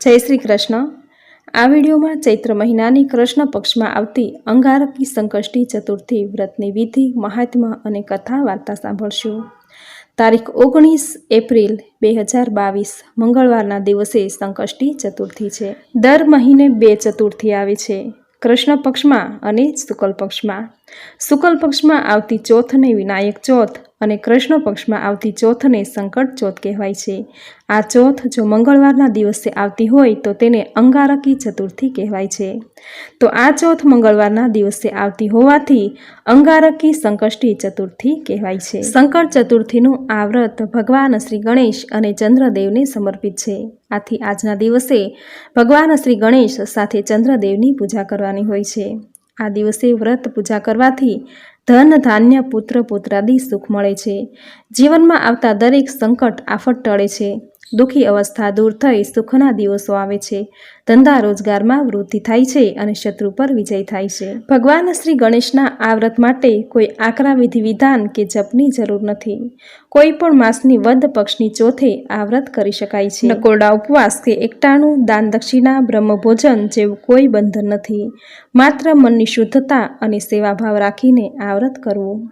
જય શ્રી કૃષ્ણ. આ વિડીયોમાં ચૈત્ર મહિનાની કૃષ્ણ પક્ષમાં આવતી અંગારકી સંકષ્ટી ચતુર્થી વ્રતની વિધિ મહાત્મા અને કથા વાર્તા સાંભળશું. તારીખ ઓગણીસ એપ્રિલ બે હજાર બાવીસ, મંગળવારના દિવસે સંકષ્ટી ચતુર્થી છે. દર મહિને બે ચતુર્થી આવે છે. કૃષ્ણ પક્ષમાં અને શુકલ પક્ષમાં. શુકલ પક્ષમાં આવતી ચોથને વિનાયક ચોથ અને કૃષ્ણ પક્ષમાં આવતી ચોથને સંકટ ચોથ કહેવાય છે. આ ચોથ જો મંગળવારના દિવસે આવતી હોય તો તેને અંગારકી ચતુર્થી કહેવાય છે. તો આ ચોથ મંગળવારના દિવસે આવતી હોવાથી અંગારકી સંકષ્ટી ચતુર્થી કહેવાય છે. સંકટ ચતુર્થીનું આ વ્રત ભગવાન શ્રી ગણેશ અને ચંદ્રદેવને સમર્પિત છે. આથી આજના દિવસે ભગવાન શ્રી ગણેશ સાથે ચંદ્રદેવની પૂજા કરવાની હોય છે. આ દિવસે વ્રત પૂજા કરવાથી ધન, ધાન્ય, પુત્ર, પુત્રાદી સુખ મળે છે. જીવનમાં આવતા દરેક સંકટ આફત ટળે છે. દુઃખી અવસ્થા દૂર થઈ સુખના દિવસો આવે છે. ધંધા રોજગારમાં વૃદ્ધિ થાય છે અને શત્રુ પર વિજય થાય છે. ભગવાન શ્રી ગણેશના આ વ્રત માટે કોઈ આકરા વિધિ વિધાન કે જપની જરૂર નથી. કોઈ પણ માસની વદ પક્ષની ચોથે આ વ્રત કરી શકાય છે. નકોરડા ઉપવાસ કે એકટાણું દાન દક્ષિણા બ્રહ્મભોજન જેવું કોઈ બંધન નથી. માત્ર મનની શુદ્ધતા અને સેવાભાવ રાખીને આ વ્રત કરવું.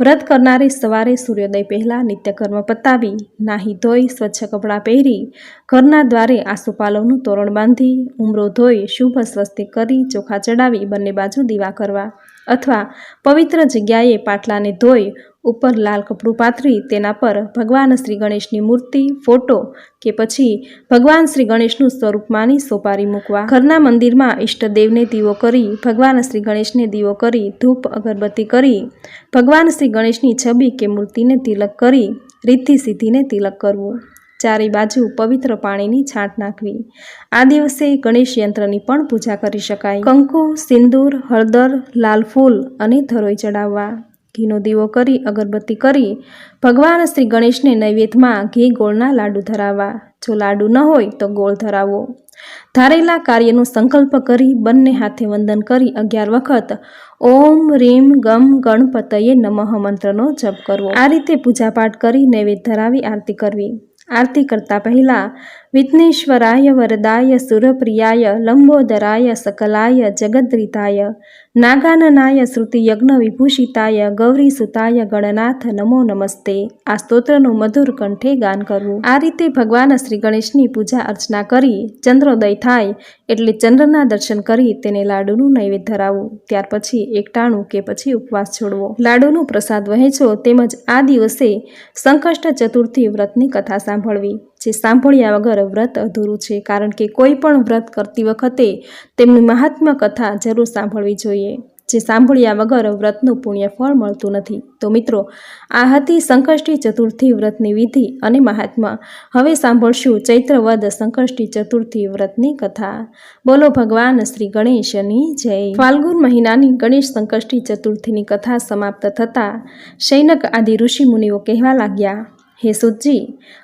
વ્રત કરનારી સવારે સૂર્યોદય પહેલાં નિત્યકર્મ પતાવી, નાહી ધોઈ, સ્વચ્છ કપડાં પહેરી, ઘરના દ્વારે આસોપાલવનું તોરણ બાંધી, ઉમરો ધોઈ, શુભ સ્વસ્તિક કરી, ચોખા ચડાવી, બંને બાજુ દીવા કરવા. અથવા પવિત્ર જગ્યાએ પાટલાને ધોઈ ઉપર લાલ કપડું પાથરી તેના પર ભગવાન શ્રી ગણેશની મૂર્તિ, ફોટો કે પછી ભગવાન શ્રી ગણેશનું સ્વરૂપ માની સોપારી મૂકવા. ઘરના મંદિરમાં ઈષ્ટદેવને દીવો કરી, ભગવાન શ્રી ગણેશને દીવો કરી, ધૂપ, અગરબત્તી કરી, ભગવાન શ્રી ગણેશની છબી કે મૂર્તિને તિલક કરી રીતિ સિદ્ધિને તિલક કરવું. ચારે બાજુ પવિત્ર પાણીની છાંટ નાખવી. આ દિવસે ગણેશ યંત્રની પણ પૂજા કરી શકાય. કંકુ, સિંદૂર, હળદર, લાલ ફૂલ અને ધરોઈ ચડાવવા. ઘીનો દીવો કરી, અગરબત્તી કરી. ભગવાન શ્રી ગણેશને નૈવેદ્યમાં ઘી ગોળના લાડુ ધરાવવા. જો લાડુ ન હોય તો ગોળ ધરાવો. ધારેલા કાર્યનો સંકલ્પ કરી, બંને હાથે વંદન કરી અગિયાર વખત ઓમ રીમ ગમ ગણપતયે નમઃ મંત્રનો જપ કરવો. આ રીતે પૂજાપાઠ કરી નૈવેદ્ય ધરાવી આરતી કરવી. આરતી કરતા પહેલા વિઘ્નેશ્વરાય વરદાય સુરપ્રિયાય લંબોદરાય સકલાય જગદ્રિતાય નાગાનનાય શ્રુતિ યજ્ઞ વિભૂષિતાય ગૌરી સુતાય ગણનાથ નમો નમસ્તે આ સ્તોત્રનું મધુર કંઠે ગાન કરવું આ રીતે ભગવાન શ્રી ગણેશની પૂજા અર્ચના કરી ચંદ્રોદય થાય એટલે ચંદ્રના દર્શન કરી તેને લાડુનું નૈવેદ્ય ધરાવવું ત્યાર પછી એકટાણું કે પછી ઉપવાસ છોડવો લાડુનું પ્રસાદ વહેંચો તેમજ આ દિવસે સંકષ્ટ ચતુર્થી વ્રતની કથા સાંભળવી જે સાંભળ્યા વગર વ્રત અધૂરું છે કારણ કે કોઈ પણ વ્રત કરતી વખતે તેમની મહાત્મા કથા જરૂર સાંભળવી જોઈએ જે સાંભળ્યા વગર વ્રતનું પુણ્ય ફળ મળતું નથી. તો મિત્રો, આ હતી સંકષ્ટી ચતુર્થી વ્રતની વિધિ અને મહાત્મા. હવે સાંભળશું ચૈત્રવદ સંકષ્ટી ચતુર્થી વ્રતની કથા. બોલો ભગવાન શ્રી ગણેશની જય. ફાલ્ગુન મહિનાની ગણેશ સંકષ્ટી ચતુર્થીની કથા સમાપ્ત થતાં શૈનક આદિ ઋષિ મુનિઓ કહેવા લાગ્યા, હે સુજી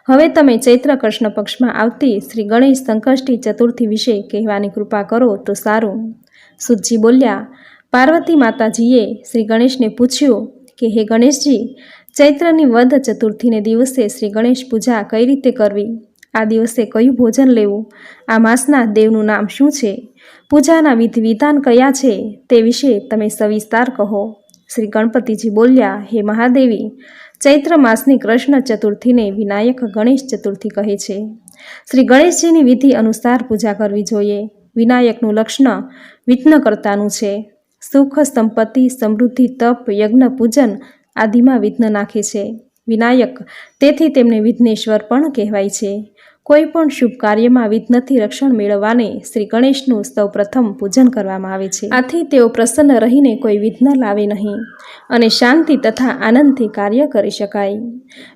હવે તમે ચૈત્ર કૃષ્ણ પક્ષમાં આવતી શ્રી ગણેશ સંકષ્ટી ચતુર્થી વિશે કહેવાની કૃપા કરો તો સારું. સુજી બોલ્યા પાર્વતી માતાજીએ શ્રી ગણેશને પૂછ્યું કે, હે ગણેશજી, ચૈત્રની વધ ચતુર્થીને દિવસે શ્રી ગણેશ પૂજા કઈ રીતે કરવી? આ દિવસે કયું ભોજન લેવું? આ માસના દેવનું નામ શું છે? પૂજાના વિધિ વિધાન કયા છે તે વિશે તમે સવિસ્તાર કહો. શ્રી ગણપતિજી બોલ્યા, હે મહાદેવી, ચૈત્ર માસની કૃષ્ણ ચતુર્થીને વિનાયક ગણેશ ચતુર્થી કહે છે. શ્રી ગણેશજીની વિધિ અનુસાર પૂજા કરવી જોઈએ. વિનાયકનું લક્ષણ વિઘ્નકર્તાનું છે. સુખ, સંપત્તિ, સમૃદ્ધિ, તપ, યજ્ઞ, પૂજન આદિમાં વિઘ્ન નાખે છે. વિનાયક. તેથી તેમને વિઘ્નેશ્વર પણ કહેવાય છે. કોઈ પણ શુભ કાર્યમાં વિઘ્નથી રક્ષણ મેળવવાને શ્રી ગણેશનું સૌ પ્રથમ પૂજન કરવામાં આવે છે. આથી તેઓ પ્રસન્ન રહીને કોઈ વિઘ્ન લાવે નહીં અને શાંતિ તથા આનંદથી કાર્ય કરી શકાય.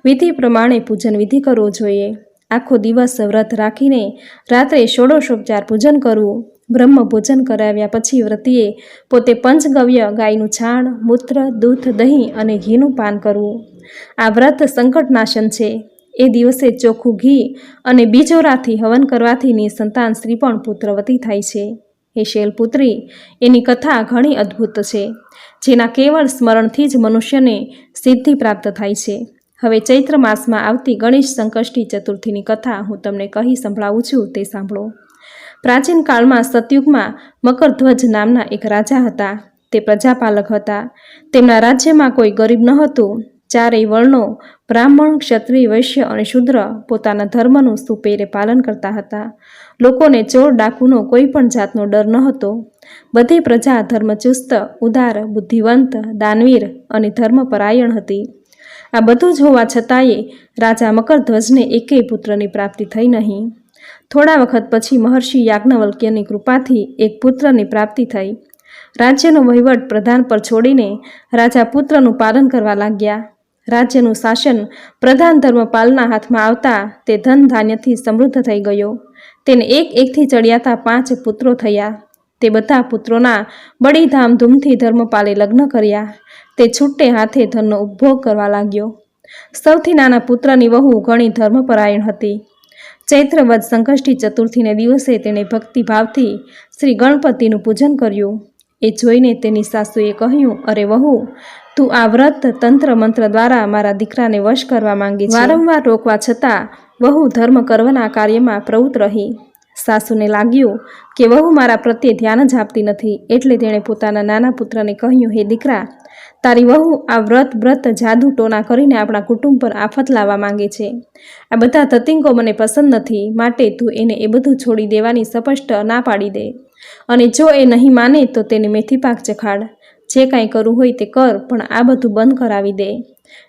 વિધિ પ્રમાણે પૂજન વિધિ કરવો જોઈએ. આખો દિવસ વ્રત રાખીને રાત્રે ષોડશોપચાર પૂજન કરવું બ્રહ્મ ભોજન કરાવ્યા પછી વ્રતિએ પોતે પંચગવ્ય ગાયનું છાણ, મૂત્ર, દૂધ, દહીં અને ઘીનું પાન કરવું. આ વ્રત સંકટનાશન છે. એ દિવસે ચોખ્ખું ઘી અને બીજોરાથી હવન કરવાથી નિસંતાન સ્ત્રી પણ પુત્રવતી થાય છે. હે શૈલપુત્રી, એની કથા ઘણી અદ્ભુત છે, જેના કેવળ સ્મરણથી જ મનુષ્યને સિદ્ધિ પ્રાપ્ત થાય છે. હવે ચૈત્ર માસમાં આવતી ગણેશ સંકષ્ટી ચતુર્થીની કથા હું તમને કહી સંભળાવું છું, તે સાંભળો. પ્રાચીન કાળમાં સતયુગમાં મકરધ્વજ નામના એક રાજા હતા. તે પ્રજાપાલક હતા. તેમના રાજ્યમાં કોઈ ગરીબ ન હતું ચારેય વર્ણો બ્રાહ્મણ, ક્ષત્રિય, વૈશ્ય અને શુદ્ર પોતાના ધર્મનું સુપેરે પાલન કરતા હતા. લોકોને ચોર ડાકુનો કોઈ પણ જાતનો ડર ન હતો બધી પ્રજા ધર્મચુસ્ત, ઉદાર, બુદ્ધિવંત, દાનવીર અને ધર્મપરાયણ હતી. આ બધું જ હોવા છતાંય રાજા મકરધ્વજને એકેય પુત્રની પ્રાપ્તિ થઈ નહીં. થોડા વખત પછી મહર્ષિ યાજ્ઞવલ્ક્યની કૃપાથી એક પુત્રની પ્રાપ્તિ થઈ. રાજ્યનો વહીવટ પ્રધાન પર છોડીને રાજા પુત્રનું પાલન કરવા લાગ્યા. રાજ્યનું શાસન પ્રધાન ધર્મપાલના હાથમાં આવતા તે ધન ધાન્યથી સમૃદ્ધ થઈ ગયો. તેને એક એકથી ચડિયાતા પાંચ પુત્રો થયા. તે બધા પુત્રોના બડી ધામધૂમથી ધર્મપાલે લગ્ન કર્યા. તે છૂટે હાથે ધનનો ઉપભોગ કરવા લાગ્યો. સૌથી નાના પુત્રની વહુ ઘણી ધર્મપરાયણ હતી. ચૈત્રવદ સંકષ્ટી ચતુર્થીને દિવસે તેણે ભક્તિભાવથી શ્રી ગણપતિનું પૂજન કર્યું. એ જોઈને તેની સાસુએ કહ્યું, અરે વહુ, તું આ વ્રત તંત્ર મંત્ર દ્વારા મારા દીકરાને વશ કરવા માંગી વારંવાર રોકવા છતાં વહુ ધર્મ કરવાના કાર્યમાં પ્રવૃત્ત રહી. સાસુને લાગ્યું કે વહુ મારા પ્રત્યે ધ્યાન જ આપતી નથી એટલે તેણે પોતાના નાના પુત્રને કહ્યું, હે દીકરા, તારી વહુ આ વ્રત વ્રત જાદુ ટોના કરીને આપણા કુટુંબ પર આફત લાવવા માંગે છે. આ બધા તતિંગો મને પસંદ નથી, માટે તું એને એ બધું છોડી દેવાની સ્પષ્ટ ના પાડી દે. અને જો એ નહીં માને તો તેને મેથી પાક ચખાડ જે કાંઈ કરવું હોય તે કર, પણ આ બધું બંધ કરાવી દે.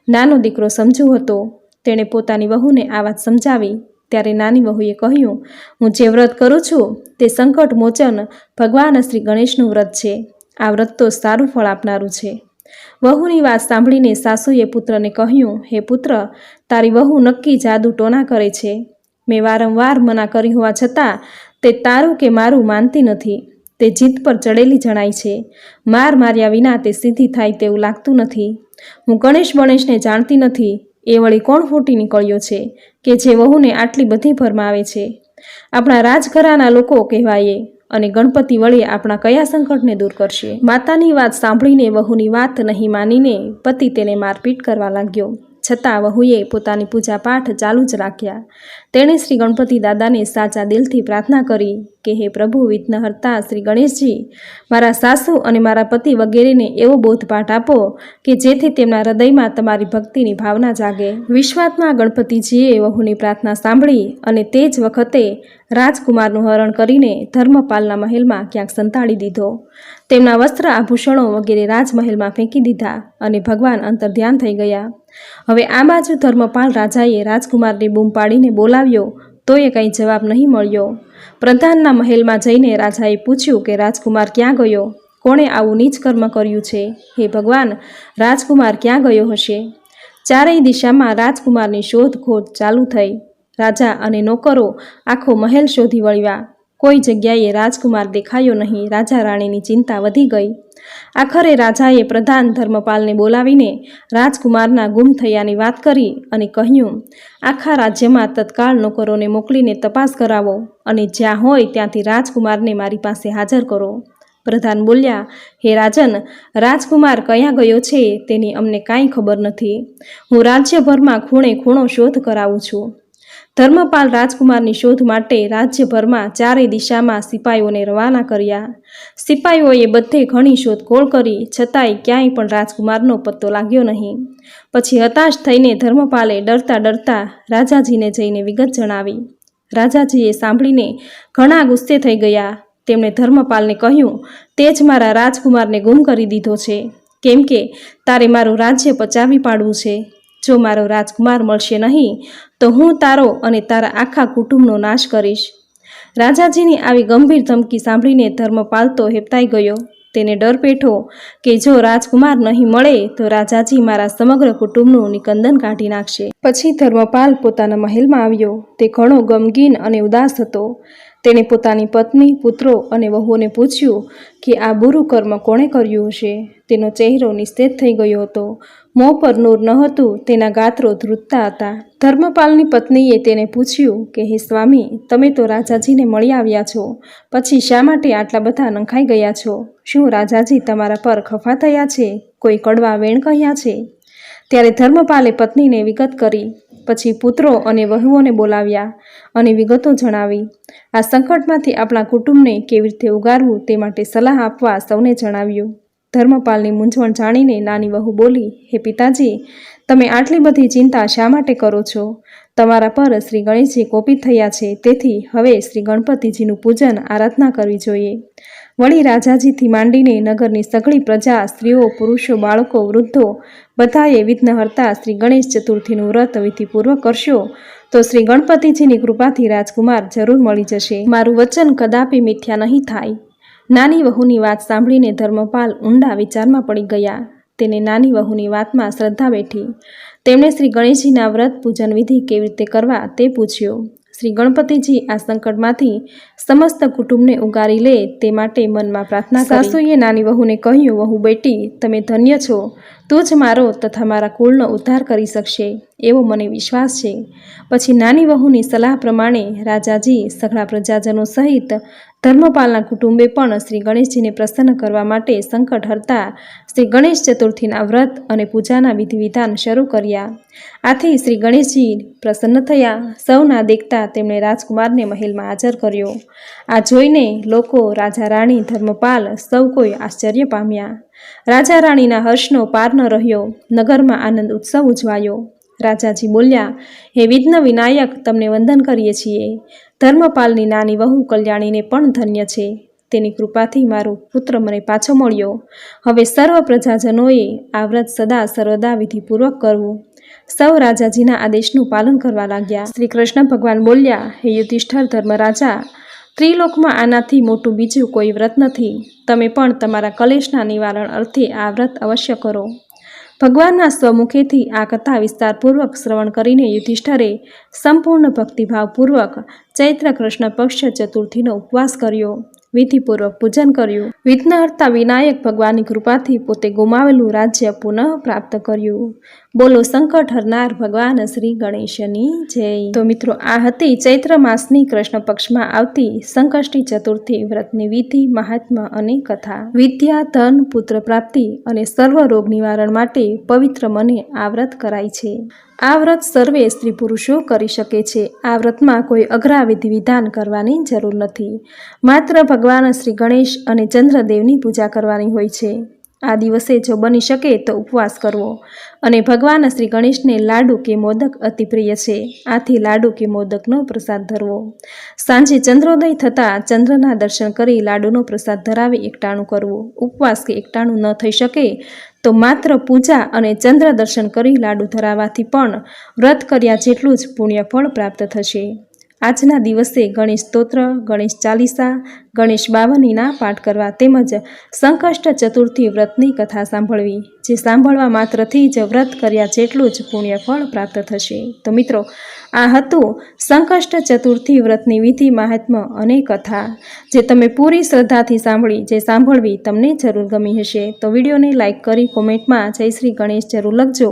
નાનો દીકરો સમજુ હતો. તેણે પોતાની વહુને આ વાત સમજાવી. ત્યારે નાની વહુએ કહ્યું, હું જે વ્રત કરું છું તે સંકટ મોચન ભગવાન શ્રી ગણેશનું વ્રત છે. આ વ્રત તો સારું ફળ આપનારું છે. વહુની વાત સાંભળીને સાસુએ પુત્રને કહ્યું, હે પુત્ર, તારી વહુ નક્કી જાદુ ટોના કરે છે. મેં વારંવાર મના કરી હોવા છતાં તે તારું કે મારું માનતી નથી. તે જીત પર ચડેલી જણાય છે. માર માર્યા વિના તે સીધી થાય તેવું લાગતું નથી. હું ગણેશ ગણેશને જાણતી નથી. એ વળી કોણ ફૂટી નીકળ્યો છે કે જે વહુને આટલી બધી ભરમાવે છે? આપણા રાજઘરાના લોકો કહેવાય અને ગણપતિ વળી આપણા કયા સંકટને દૂર કરશે? માતાની વાત સાંભળીને વહુની વાત નહીં માનીને પતિ તેને મારપીટ કરવા લાગ્યો. છતાં વહુએ પોતાની પૂજાપાઠ ચાલુ જ રાખ્યા. તેણે શ્રી ગણપતિ દાદાને સાચા દિલથી પ્રાર્થના કરી કે, હે પ્રભુ, વિઘ્નહર્તા શ્રી ગણેશજી, મારા સાસુ અને મારા પતિ વગેરેને એવો બોધપાઠ આપો કે જેથી તેમના હૃદયમાં તમારી ભક્તિની ભાવના જાગે. વિશ્વાત્મા ગણપતિજીએ વહુની પ્રાર્થના સાંભળી અને તે જ વખતે રાજકુમારનું હરણ કરીને ધર્મપાલના મહેલમાં ક્યાંક સંતાડી દીધો. તેમના વસ્ત્ર આભૂષણો વગેરે રાજમહેલમાં ફેંકી દીધા અને ભગવાન અંતર્ધ્યાન થઈ ગયા. હવે આ બાજુ ધર્મપાલ રાજાએ રાજકુમારને બૂમ પાડીને બોલાવ્યો, તોય કંઈ જવાબ નહીં મળ્યો. પ્રધાનના મહેલમાં જઈને રાજાએ પૂછ્યું કે રાજકુમાર ક્યાં ગયો? કોણે આવું નીચ કર્મ કર્યું છે? હે ભગવાન, રાજકુમાર ક્યાં ગયો હશે? ચારેય દિશામાં રાજકુમારની શોધખોળ ચાલુ થઈ. રાજા અને નોકરો આખો મહેલ શોધી વળ્યા. કોઈ જગ્યાએ રાજકુમાર દેખાયો નહીં. રાજા રાણીની ચિંતા વધી ગઈ. આખરે રાજાએ પ્રધાન ધર્મપાલને બોલાવીને રાજકુમારના ગુમ થયાની વાત કરી અને કહ્યું, આખા રાજ્યમાં તત્કાળ નોકરોને મોકલીને તપાસ કરાવો અને જ્યાં હોય ત્યાંથી રાજકુમારને મારી પાસે હાજર કરો. પ્રધાન બોલ્યા, હે રાજન, રાજકુમાર કયાં ગયો છે તેની અમને કાંઈ ખબર નથી. હું રાજ્યભરમાં ખૂણે ખૂણો શોધ કરાવું છું. ધર્મપાલ રાજકુમારની શોધ માટે રાજ્યભરમાં ચારેય દિશામાં સિપાઈઓને રવાના કર્યા. સિપાઈઓએ બધે ઘણી શોધખોળ કરી, છતાંય ક્યાંય પણ રાજકુમારનો પત્તો લાગ્યો નહીં. પછી હતાશ થઈને ધર્મપાલે ડરતા ડરતા રાજાજીને જઈને વિગત જણાવી. રાજાજીએ સાંભળીને ઘણા ગુસ્સે થઈ ગયા. તેમણે ધર્મપાલને કહ્યું, તે જ મારા રાજકુમારને ગુમ કરી દીધો છે. કેમ કે તારે મારું રાજ્ય પચાવી પાડવું છે. જો મારો રાજકુમાર મળશે નહીં, તો હું તારો અને તારા આખા કુટુંબનો નાશ કરીશ. રાજાજીની આવી ગંભીર ધમકી સાંભળીને ધર્મપાલ તો હેપતાઈ ગયો. તેને ડર પેઠો કે જો રાજકુમાર નહીં મળે, તો રાજાજી મારા સમગ્ર કુટુંબનું નિકંદન કાઢી નાખશે. પછી ધર્મપાલ પોતાના મહેલમાં આવ્યો. તે ઘણો ગમગીન અને ઉદાસ હતો. તેણે પોતાની પત્ની, પુત્રો અને વહુઓને પૂછ્યું કે આ બુરું કર્મ કોણે કર્યું હશે? તેનો ચહેરો નિસ્તેજ થઈ ગયો હતો. મોં પર નૂર ન હતું, તેના ગાત્રો ધ્રુજતા હતા. ધર્મપાલની પત્નીએ તેને પૂછ્યું કે, હે સ્વામી, તમે તો રાજાજીને મળી આવ્યા છો. પછી શા માટે આટલા બધા નંખાઈ ગયા છો? શું રાજાજી તમારા પર ખફા થયા છે? કોઈ કડવા વેણ કહ્યા છે? ત્યારે ધર્મપાલે પત્નીને વિગત કરી પછી પુત્રો અને વહુઓને બોલાવ્યા અને વિગતો જણાવી. આ સંકટમાંથી આપણા કુટુંબને કેવી રીતે ઉગારવું તે માટે સલાહ આપવા સૌને જણાવ્યું. ધર્મપાલની મૂંઝવણ જાણીને નાની વહુ બોલી, હે પિતાજી, તમે આટલી બધી ચિંતા શા માટે કરો છો? તમારા પર શ્રી ગણેશજી કોપિત થયા છે, તેથી હવે શ્રી ગણપતિજીનું પૂજન આરાધના કરવી જોઈએ. વળી રાજાજીથી માંડીને નગરની સઘળી પ્રજા, સ્ત્રીઓ, પુરુષો, બાળકો, વૃદ્ધો બધાએ વિઘ્નહર્તા શ્રી ગણેશ ચતુર્થીનું વ્રત વિધિપૂર્વક કરશો, તો શ્રી ગણપતિજીની કૃપાથી રાજકુમાર જરૂર મળી જશે. મારું વચન કદાપી મિથ્યા નહીં થાય. નાની વહુની વાત સાંભળીને ધર્મપાલ ઊંડા વિચારમાં પડી ગયા. તેને નાની વહુની વાતમાં શ્રદ્ધા બેઠી. તેમણે શ્રી ગણેશજીના વ્રત પૂજન વિધિ કેવી રીતે કરવા તે પૂછ્યું. શ્રી ગણપતિજી આ સંકટમાંથી સમસ્ત કુટુંબને ઉગારી લે તે માટે મનમાં પ્રાર્થના. સાસુએ નાની વહુને કહ્યું, વહુ બેટી, તમે ધન્ય છો. તું જ મારો તથા મારા કુળનો ઉદ્ધાર કરી શકશે. એવો મને વિશ્વાસ છે. પછી નાની વહુની સલાહ પ્રમાણે રાજાજી સઘળા પ્રજાજનો સહિત ધર્મપાલના કુટુંબે પણ શ્રી ગણેશજીને પ્રસન્ન કરવા માટે સંકટ હરતા શ્રી ગણેશ ચતુર્થીના વ્રત અને પૂજાના વિધિ વિધાન શરૂ કર્યા. આથી શ્રી ગણેશજી પ્રસન્ન થયા. સૌના દેખતા તેમણે રાજકુમારને મહેલમાં હાજર કર્યો. આ જોઈને લોકો રાજા રાણી ધર્મપાલ સૌ કોઈ આશ્ચર્ય પામ્યા. રાજા રાણીના હર્ષનો પાર ન રહ્યો. નગરમાં આનંદ ઉત્સવ ઉજવાયો. રાજાજી બોલ્યા, હે વિઘ્ન વિનાયક, તમને વંદન કરીએ છીએ. ધર્મપાલની નાની વહુ કલ્યાણીને પણ ધન્ય છે. તેની કૃપાથી મારો પુત્ર મને પાછો મળ્યો. હવે સર્વ પ્રજાજનોએ આ વ્રત સદા સર્વદા વિધિપૂર્વક કરવું. સૌ રાજાજીના આદેશનું પાલન કરવા લાગ્યા. શ્રી કૃષ્ણ ભગવાન બોલ્યા, હે યુધિષ્ઠર ધર્મરાજા, ત્રિલોકમાં આનાથી મોટું બીજું કોઈ વ્રત નથી. તમે પણ તમારા કલેશના નિવારણ અર્થે આ વ્રત અવશ્ય કરો. ભગવાનના સ્વમુખેથી આ કથા વિસ્તારપૂર્વક શ્રવણ કરીને યુધિષ્ઠરે સંપૂર્ણ ભક્તિભાવપૂર્વક ચૈત્ર કૃષ્ણ પક્ષ ચતુર્થીનો ઉપવાસ કર્યો. વિધિપૂર્વક પૂજન કર્યું. વિઘ્નહર્તા વિનાયક ભગવાનની કૃપાથી પોતે ગુમાવેલું રાજ્ય પુનઃ પ્રાપ્ત કર્યું. બોલો, સંકટ હરનાર ભગવાન શ્રી ગણેશની જય. તો મિત્રો, આ હતી ચૈત્ર માસની કૃષ્ણ પક્ષમાં આવતી સંકષ્ટી ચતુર્થી વ્રતની વિધિ મહાત્મા અને કથા. વિદ્યા, ધન, પુત્ર પ્રાપ્તિ અને સર્વ રોગ નિવારણ માટે પવિત્ર મને આ વ્રત કરાય છે. આ વ્રત સર્વે સ્ત્રી પુરુષો કરી શકે છે. આ વ્રતમાં કોઈ અઘરા વિધિ વિધાન કરવાની જરૂર નથી. માત્ર ભગવાન શ્રી ગણેશ અને ચંદ્રદેવની પૂજા કરવાની હોય છે. આ દિવસે જો બની શકે તો ઉપવાસ કરવો. અને ભગવાન શ્રી ગણેશને લાડુ કે મોદક અતિ પ્રિય છે. આથી લાડુ કે મોદકનો પ્રસાદ ધરવો. સાંજે ચંદ્રોદય થતાં ચંદ્રના દર્શન કરી લાડુનો પ્રસાદ ધરાવી એકટાણું કરવું. ઉપવાસ કે એકટાણું ન થઈ શકે તો માત્ર પૂજા અને ચંદ્ર દર્શન કરી લાડુ ધરાવવાથી પણ વ્રત કર્યા જેટલું જ પુણ્યફળ પ્રાપ્ત થશે. આજના દિવસે ગણેશ સ્તોત્ર, ગણેશ ચાલીસા, ગણેશ બાવનીના પાઠ કરવા તેમજ સંકષ્ટ ચતુર્થી વ્રતની કથા સાંભળવી, જે સાંભળવા માત્રથી જ વ્રત કર્યા જેટલું જ પુણ્યફળ પ્રાપ્ત થશે. તો મિત્રો, આ હતું સંકષ્ટ ચતુર્થી વ્રતની વિધિ મહાત્મ્ય અને કથા, જે તમે પૂરી શ્રદ્ધાથી સાંભળી, જે સાંભળવી તમને જરૂર ગમી હશે. તો વિડીયોને લાઇક કરી, કોમેન્ટમાં જય શ્રી ગણેશ જરૂર લખજો.